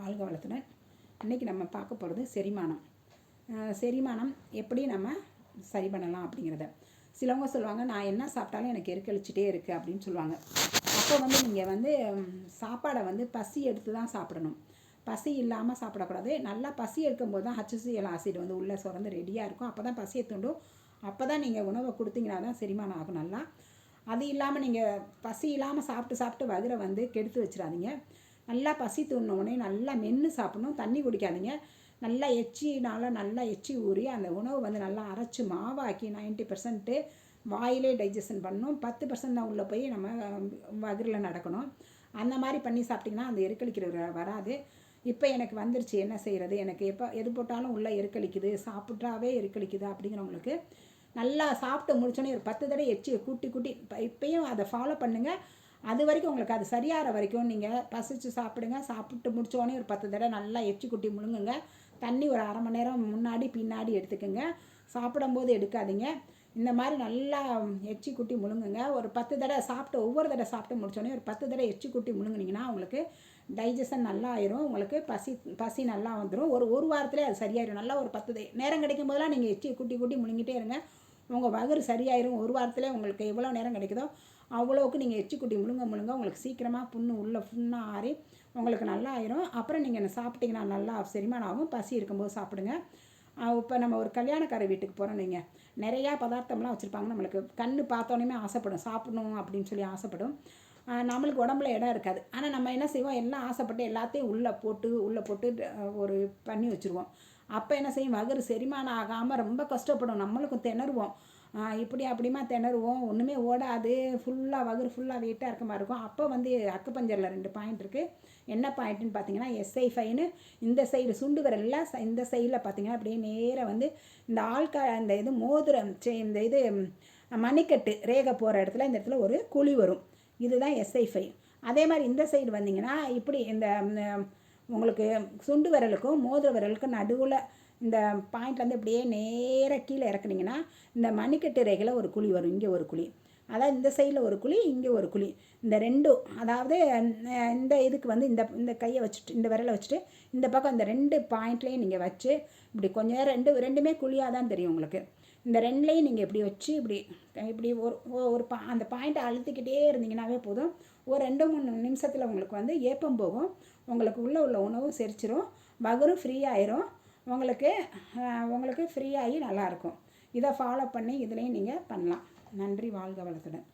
வாழ்க வளத்துடன். இன்றைக்கி நம்ம பார்க்க போகிறது செரிமானம். செரிமானம் எப்படி நம்ம சரி பண்ணலாம் அப்படிங்கிறத. சிலவங்க சொல்லுவாங்க நான் என்ன சாப்பிட்டாலும் எனக்கு எருக்கழிச்சிட்டே இருக்குது அப்படின்னு சொல்லுவாங்க. அப்போ வந்து நீங்கள் வந்து சாப்பாடை வந்து பசி எடுத்து தான் சாப்பிடணும். பசி இல்லாமல் சாப்பிடக்கூடாது. நல்லா பசி எடுக்கும்போது தான் ஹச்சிசிஎல் ஆசிட் வந்து உள்ளே சுரந்து ரெடியாக இருக்கும். அப்போ தான் பசியை தூண்டும். அப்போ தான் நீங்கள் உணவை கொடுத்தீங்கன்னா தான் செரிமானம் ஆகும் நல்லா. அது இல்லாமல் நீங்கள் பசி இல்லாமல் சாப்பிட்டு சாப்பிட்டு வகுரை வந்து கெடுத்து வச்சிடாதீங்க. நல்லா பசி தூண்டின உடனே நல்லா மென்று சாப்பிடணும். தண்ணி குடிக்காதீங்க. நல்லா எச்சினால நல்லா எச்சி ஊறி அந்த உணவு வந்து நல்லா அரைச்சி மாவாக்கி 90% பர்சன்ட்டு வாயிலே டைஜஷன் பண்ணணும். பத்து பர்சன்ட் தான் உள்ளே போய் நம்ம வகுரில் நடக்கணும். அந்த மாதிரி பண்ணி சாப்பிட்டிங்கன்னா அந்த எருக்களிக்கிற வராது. இப்போ எனக்கு வந்துருச்சு. என்ன செய்கிறது எனக்கு எப்போ எது போட்டாலும் உள்ளே எருக்களிக்குது சாப்பிட்டாவே எருக்களிக்குது அப்படிங்கிறவங்களுக்கு நல்லா சாப்பிட்டு முடிச்சோன்னே ஒரு பத்து தடவை எச்சியை கூட்டி கூட்டி இப்போ இப்பயும் அதை ஃபாலோ பண்ணுங்கள் அது வரைக்கும் உங்களுக்கு அது சரியாகிற வரைக்கும் நீங்கள் பசிச்சு சாப்பிடுங்க. சாப்பிட்டு முடிச்சோடனே ஒரு பத்து தடவை நல்லா எச்சி குட்டி முழுங்குங்க. தண்ணி ஒரு அரை மணி நேரம் முன்னாடி பின்னாடி எடுத்துக்கோங்க. சாப்பிடும்போது எடுக்காதீங்க. இந்த மாதிரி நல்லா எச்சி குட்டி முழுங்குங்க. ஒரு பத்து தடவை சாப்பிட்டு ஒவ்வொரு தடவை சாப்பிட்டு முடிச்சோடனே ஒரு பத்து தடவை எச்சி குட்டி முழுங்குனீங்கன்னா உங்களுக்கு டைஜஷன் நல்லா ஆயிரும். உங்களுக்கு பசி பசி நல்லா வந்துடும் ஒரு ஒரு வாரத்திலே அது சரியாயிடும் நல்லா ஒரு பத்து நேரம் கிடைக்கும் போதெல்லாம் நீங்கள் எச்சி குட்டி குட்டி முழுங்கிட்டே இருங்க. உங்கள் வகுறு சரியாயிரும் ஒரு வாரத்தில் உங்களுக்கு எவ்வளோ நேரம் கிடைக்குதோ அவ்வளோவுக்கு நீங்கள் எச்சி குட்டி முழுங்க முழுங்க உங்களுக்கு சீக்கிரமாக புண்ணு உள்ளே புண்ணாக ஆறி உங்களுக்கு நல்லா ஆயிரும் அப்புறம் நீங்கள் சாப்பிட்டீங்கன்னா நல்லா செரிமானம் ஆகும். பசி இருக்கும்போது சாப்பிடுங்க. இப்போ நம்ம ஒரு கல்யாணக்கார வீட்டுக்கு போகிறோம் நீங்கள் நிறையா பதார்த்தம்லாம் வச்சுருப்பாங்க நம்மளுக்கு. கண் பார்த்தோன்னே ஆசைப்படும். சாப்பிடணும் அப்படின்னு சொல்லி ஆசைப்படும். நம்மளுக்கு உடம்புல இடம் இருக்காது. ஆனால் நம்ம என்ன செய்வோம்? எல்லாம் ஆசைப்பட்டு எல்லாத்தையும் உள்ளே போட்டு உள்ளே போட்டு ஒரு பண்ணி வச்சுருவோம். அப்போ என்ன செய்யும்? வகுறு செரிமானம் ஆகாமல் ரொம்ப கஷ்டப்படும். நம்மளுக்கும் திணறுவோம். இப்படி அப்படிமா திணறுவோம். ஒன்றுமே ஓடாது. ஃபுல்லாக வகுறு ஃபுல்லாக வெயிட்டாக இருக்க மாதிரி இருக்கும். அப்போ வந்து அக்கு பஞ்சரில் ரெண்டு பாயிண்ட் இருக்குது என்ன பாயிண்ட்டுன்னு பார்த்தீங்கன்னா எஸ்ஐ ஃபைனு இந்த சைடு சுண்டு விரல்ல ச- இந்த சைடில் பார்த்தீங்கன்னா அப்படியே நேராக வந்து இந்த ஆள்கா இந்த இது மோதிரம் இந்த இது மணிக்கட்டு ரேகை போகிற இடத்துல இந்த இடத்துல ஒரு குழி வரும். இதுதான் எஸ்ஐ ஃபை அதே மாதிரி இந்த சைடு வந்தீங்கன்னா இப்படி இந்த உங்களுக்கு சுண்டு விரலுக்கும் மோதிர விரலுக்கும் நடுவில் இந்த பாயிண்ட் வந்து இப்படியே நேராக கீழே இறக்குனீங்கன்னா இந்த மணிக்கட்டு ரேகையில் ஒரு குழி வரும். இங்கே ஒரு குழி. அதாவது இந்த சைடில் ஒரு குழி இங்கே ஒரு குழி. இந்த ரெண்டும் அதாவது இந்த இதுக்கு வந்து இந்த இந்த கையை வச்சுட்டு இந்த விரலை வச்சுட்டு இந்த பக்கம் இந்த ரெண்டு பாயிண்ட்லேயும் நீங்கள் வச்சு இப்படி கொஞ்சம் நேரம் ரெண்டு ரெண்டுமே குழியாக தான் தெரியும் உங்களுக்கு. இந்த ரெண்டுலேயும் நீங்கள் இப்படி வச்சு இப்படி இப்படி ஒரு ஒரு பா அந்த பாயிண்ட்டை அழுத்திக்கிட்டே இருந்தீங்கன்னாவே போதும். ஒரு ரெண்டு மூணு நிமிஷத்தில் உங்களுக்கு வந்து ஏப்பம் போகும். உங்களுக்கு உள்ளே உள்ள உணவும் செரிச்சிரும். பகரும் ஃப்ரீ ஆயிரும். உங்களுக்கு உங்களுக்கு ஃப்ரீயாகி நல்லாயிருக்கும் இதை ஃபாலோ பண்ணி இதுலேயும் நீங்கள் பண்ணலாம். நன்றி வாழ்க வளத்துடன்.